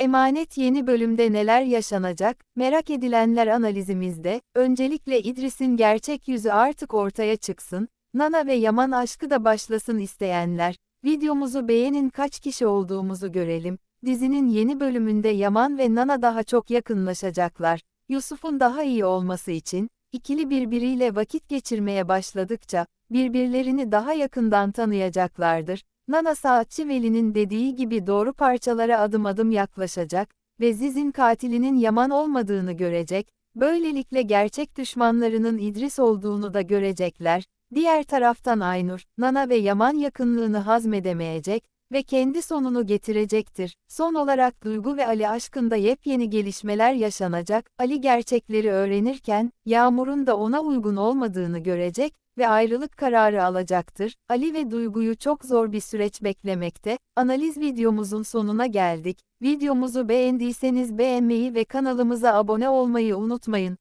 Emanet yeni bölümde neler yaşanacak, merak edilenler analizimizde, öncelikle İdris'in gerçek yüzü artık ortaya çıksın, Nana ve Yaman aşkı da başlasın isteyenler, videomuzu beğenin kaç kişi olduğumuzu görelim, dizinin yeni bölümünde Yaman ve Nana daha çok yakınlaşacaklar, Yusuf'un daha iyi olması için, ikili birbiriyle vakit geçirmeye başladıkça, birbirlerini daha yakından tanıyacaklardır, Nana Saatçi Veli'nin dediği gibi doğru parçalara adım adım yaklaşacak ve Ziz'in katilinin Yaman olmadığını görecek, böylelikle gerçek düşmanlarının İdris olduğunu da görecekler. Diğer taraftan Aynur, Nana ve Yaman yakınlığını hazmedemeyecek ve kendi sonunu getirecektir. Son olarak Duygu ve Ali aşkında yepyeni gelişmeler yaşanacak. Ali gerçekleri öğrenirken, Yağmur'un da ona uygun olmadığını görecek ve ayrılık kararı alacaktır. Ali ve Duygu'yu çok zor bir süreç beklemekte. Analiz videomuzun sonuna geldik. Videomuzu beğendiyseniz beğenmeyi ve kanalımıza abone olmayı unutmayın.